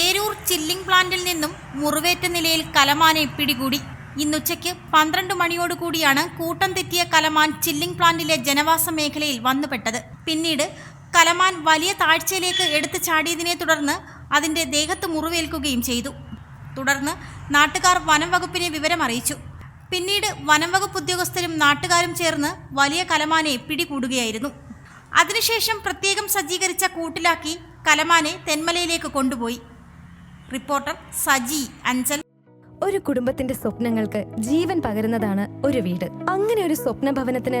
Eroor chilling പ്ലാന്റിൽ നിന്നും മുറിവേറ്റ നിലയിൽ കലമാനെ പിടികൂടി. ഇന്നുച്ചയ്ക്ക് പന്ത്രണ്ട് മണിയോടുകൂടിയാണ് കൂട്ടം തെറ്റിയ കലമാൻ ചില്ലിംഗ് പ്ലാന്റിലെ ജനവാസ മേഖലയിൽ വന്നുപെട്ടത്. പിന്നീട് കലമാൻ വലിയ താഴ്ചയിലേക്ക് എടുത്തു ചാടിയതിനെ തുടർന്ന് അതിന്റെ ദേഹത്ത് മുറിവേൽക്കുകയും ചെയ്തു. തുടർന്ന് നാട്ടുകാർ വനം വകുപ്പിനെ വിവരമറിയിച്ചു. പിന്നീട് വനം വകുപ്പ് ഉദ്യോഗസ്ഥരും നാട്ടുകാരും ചേർന്ന് വലിയ കലമാനെ പിടികൂടുകയായിരുന്നു. അതിനുശേഷം പ്രത്യേകം സജ്ജീകരിച്ച കൂട്ടിലാക്കി കലമാനെ തെന്മലയിലേക്ക് കൊണ്ടുപോയി. റിപ്പോർട്ടർ സജി അഞ്ചൽ. ഒരു കുടുംബത്തിന്റെ സ്വപ്നങ്ങൾക്ക് ജീവൻ പകരുന്നതാണ് ഒരു വീട്. അങ്ങനെ ഒരു സ്വപ്ന ഭവനത്തിന്